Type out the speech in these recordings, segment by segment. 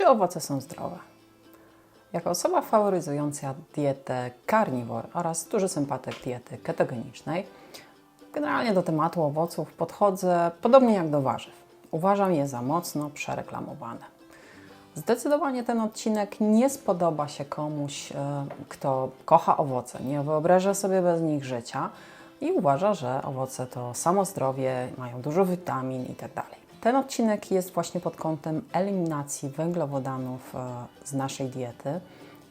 Czy owoce są zdrowe? Jako osoba faworyzująca dietę carnivore oraz duży sympatyk diety ketogenicznej, generalnie do tematu owoców podchodzę podobnie jak do warzyw. Uważam je za mocno przereklamowane. Zdecydowanie ten odcinek nie spodoba się komuś, e, kto kocha owoce, nie wyobraża sobie bez nich życia i uważa, że owoce to samo zdrowie, mają dużo witamin itd. Ten odcinek jest właśnie pod kątem eliminacji węglowodanów e, z naszej diety.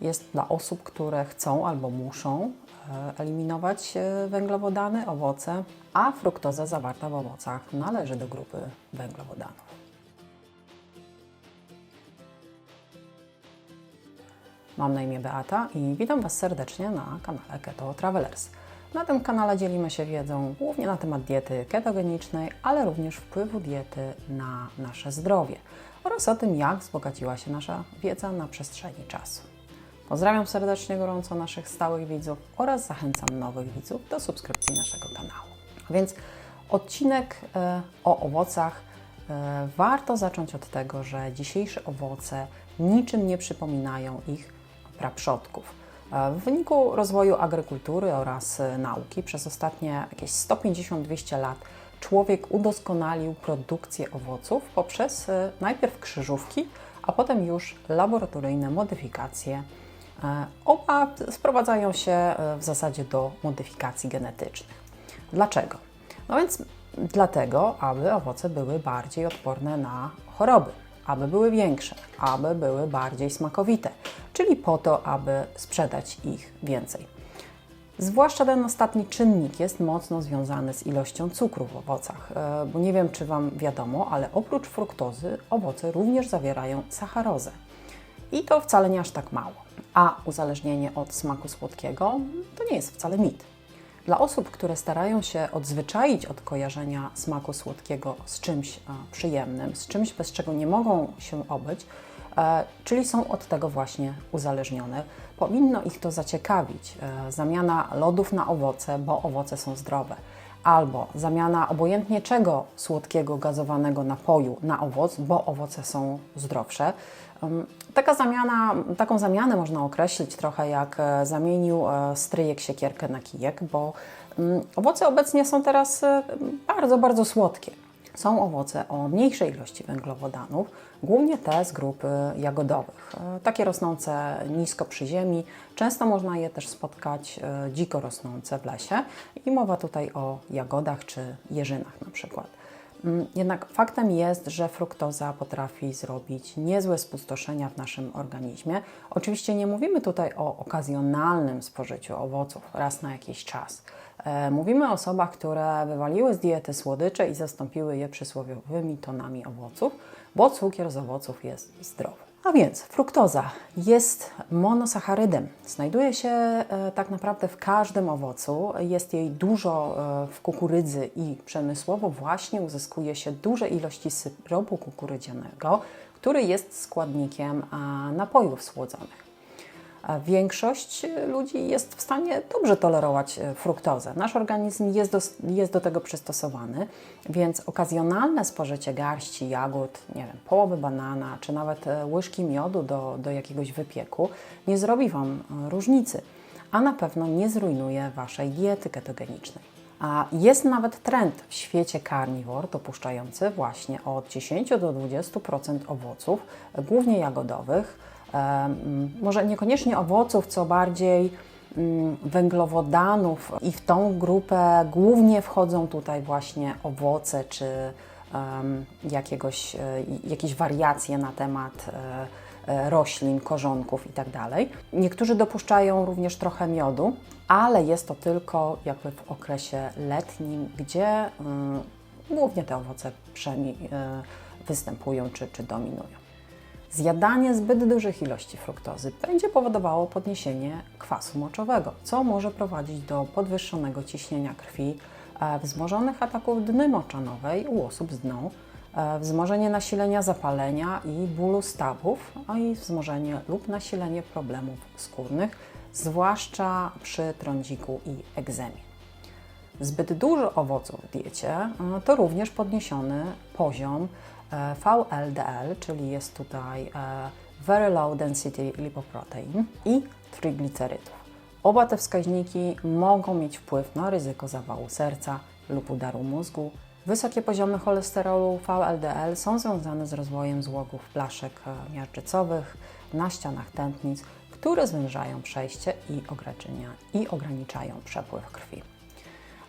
Jest dla osób, które chcą albo muszą e, eliminować e, węglowodany, owoce, a fruktoza zawarta w owocach należy do grupy węglowodanów. Mam na imię Beata i witam Was serdecznie na kanale Keto Travelers. Na tym kanale dzielimy się wiedzą głównie na temat diety ketogenicznej, ale również wpływu diety na nasze zdrowie oraz o tym, jak wzbogaciła się nasza wiedza na przestrzeni czasu. Pozdrawiam serdecznie gorąco naszych stałych widzów oraz zachęcam nowych widzów do subskrypcji naszego kanału. A więc odcinek e, o owocach e, warto zacząć od tego, że dzisiejsze owoce niczym nie przypominają ich praprzodków. E, W wyniku rozwoju agrykultury oraz e, nauki przez ostatnie jakieś 150-200 lat człowiek udoskonalił produkcję owoców poprzez e, najpierw krzyżówki, a potem już laboratoryjne modyfikacje. Oba sprowadzają się w zasadzie do modyfikacji genetycznych. Dlaczego? No więc dlatego, aby owoce były bardziej odporne na choroby, aby były większe, aby były bardziej smakowite, czyli po to, aby sprzedać ich więcej. Zwłaszcza ten ostatni czynnik jest mocno związany z ilością cukru w owocach, e, bo nie wiem, czy Wam wiadomo, ale oprócz fruktozy owoce również zawierają sacharozę. I to wcale nie aż tak mało. A uzależnienie od smaku słodkiego to nie jest wcale mit. Dla osób, które starają się odzwyczaić od kojarzenia smaku słodkiego z czymś e, przyjemnym, z czymś, bez czego nie mogą się obyć, czyli są od tego właśnie uzależnione, powinno ich to zaciekawić. E, zamiana lodów na owoce, bo owoce są zdrowe, albo zamiana obojętnie czego słodkiego, gazowanego napoju na owoc, bo owoce są zdrowsze. Taka zamiana, taką zamianę można określić trochę jak e, zamienił e, stryjek siekierkę na kijek, bo owoce obecnie są teraz e, bardzo, bardzo słodkie. Są owoce o mniejszej ilości węglowodanów, głównie te z grupy jagodowych. E, Takie rosnące nisko przy ziemi. Często można je też spotkać e, dziko rosnące w lesie i mowa tutaj o jagodach czy jeżynach na przykład. Mm, Jednak faktem jest, że fruktoza potrafi zrobić niezłe spustoszenia w naszym organizmie. Oczywiście nie mówimy tutaj o okazjonalnym spożyciu owoców raz na jakiś czas. E, Mówimy o osobach, które wywaliły z diety słodycze i zastąpiły je przysłowiowymi tonami owoców, bo cukier z owoców jest zdrowy. A więc fruktoza jest monosacharydem. Znajduje się e, tak naprawdę w każdym owocu. Jest jej dużo e, w kukurydzy i przemysłowo właśnie uzyskuje się duże ilości syropu kukurydzianego, który jest składnikiem napojów słodzonych. Większość ludzi jest w stanie dobrze tolerować e, fruktozę. Nasz organizm jest do, jest do tego przystosowany, więc okazjonalne spożycie garści jagód, nie wiem, połowy banana, czy nawet e, łyżki miodu do, do jakiegoś wypieku nie zrobi Wam e, różnicy, a na pewno nie zrujnuje Waszej diety ketogenicznej. A jest nawet trend w świecie carnivore dopuszczający właśnie od 10 do 20% owoców, głównie jagodowych, może niekoniecznie owoców, co bardziej mm, węglowodanów i w tą grupę głównie wchodzą tutaj właśnie owoce czy jakiegoś, e, jakieś wariacje na temat e, e, roślin, korzonków itd. Niektórzy dopuszczają również trochę miodu, ale jest to tylko jakby w okresie letnim, gdzie mm, głównie te owoce przemi- występują czy, czy dominują. Zjadanie zbyt dużych ilości fruktozy będzie powodowało podniesienie kwasu moczowego, co może prowadzić do podwyższonego ciśnienia krwi, e, wzmożonych ataków dny moczanowej u osób z dną, e, wzmożenie nasilenia zapalenia i bólu stawów, a i wzmożenie lub nasilenie problemów skórnych, zwłaszcza przy trądziku i egzemie. Zbyt dużo owoców w diecie e, to również podniesiony poziom VLDL, czyli jest tutaj e, Very Low Density Lipoprotein i triglicerydów. Oba te wskaźniki mogą mieć wpływ na ryzyko zawału serca lub udaru mózgu. Wysokie poziomy cholesterolu VLDL są związane z rozwojem złogów blaszek e, miażdżycowych na ścianach tętnic, które zwężają przejście i, i ograniczają przepływ krwi.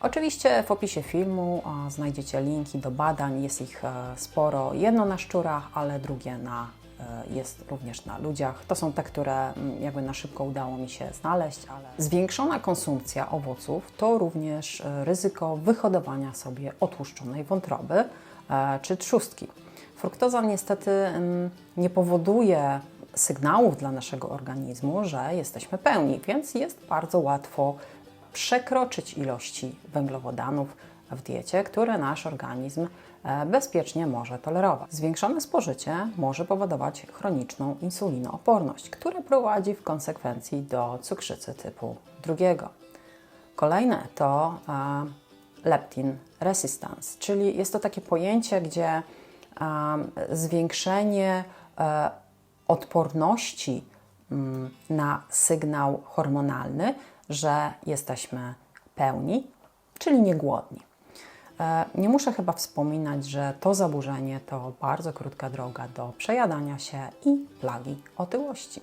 Oczywiście w opisie filmu znajdziecie linki do badań, jest ich e, sporo, jedno na szczurach, ale drugie na, e, jest również na ludziach. To są te, które mm, jakby na szybko udało mi się znaleźć, ale zwiększona konsumpcja owoców to również e, ryzyko wyhodowania sobie otłuszczonej wątroby czy trzustki. Fruktoza niestety mm, nie powoduje sygnałów dla naszego organizmu, że jesteśmy pełni, więc jest bardzo łatwo przekroczyć ilości węglowodanów w diecie, które nasz organizm e, bezpiecznie może tolerować. Zwiększone spożycie może powodować chroniczną insulinooporność, która prowadzi w konsekwencji do cukrzycy typu drugiego. Kolejne to e, leptin resistance, czyli jest to takie pojęcie, gdzie e, zwiększenie odporności na sygnał hormonalny, że jesteśmy pełni, czyli niegłodni. E, Nie muszę chyba wspominać, że to zaburzenie to bardzo krótka droga do przejadania się i plagi otyłości.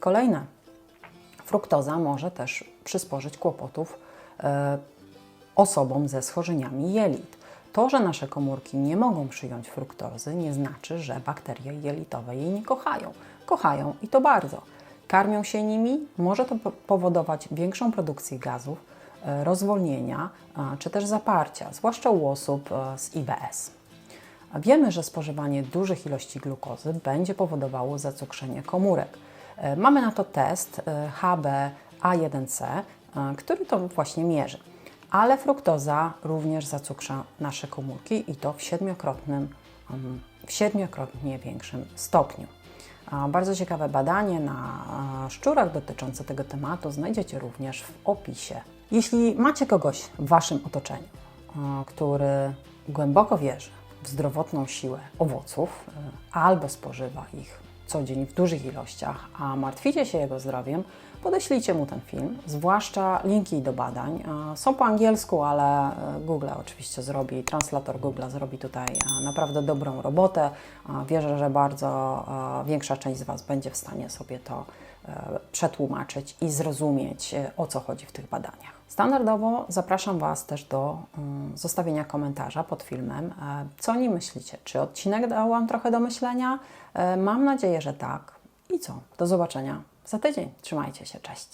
Kolejne. Fruktoza może też przysporzyć kłopotów e, osobom ze schorzeniami jelit. To, że nasze komórki nie mogą przyjąć fruktozy, nie znaczy, że bakterie jelitowe jej nie kochają. Kochają i to bardzo. Karmią się nimi, może to po- powodować większą produkcję gazów, e, rozwolnienia a, czy też zaparcia, zwłaszcza u osób e, z IBS. Wiemy, że spożywanie dużych ilości glukozy będzie powodowało zacukrzenie komórek. E, Mamy na to test e, HbA1c, e, który to właśnie mierzy. Ale fruktoza również zacukrza nasze komórki i to w siedmiokrotnym, mm, w siedmiokrotnie większym stopniu. Bardzo ciekawe badanie na szczurach dotyczące tego tematu znajdziecie również w opisie. Jeśli macie kogoś w Waszym otoczeniu, który głęboko wierzy w zdrowotną siłę owoców e, albo spożywa ich co dzień w dużych ilościach, a martwicie się jego zdrowiem, podeślijcie mu ten film, zwłaszcza linki do badań. E, Są po angielsku, ale e, Google oczywiście zrobi, translator Google zrobi tutaj e, naprawdę dobrą robotę. Wierzę, że bardzo większa część z Was będzie w stanie sobie to przetłumaczyć i zrozumieć, o co chodzi w tych badaniach. Standardowo zapraszam Was też do mm, zostawienia komentarza pod filmem. Co o nim myślicie? Czy odcinek dał Wam trochę do myślenia? Mam nadzieję, że tak. I co? Do zobaczenia za tydzień. Trzymajcie się. Cześć.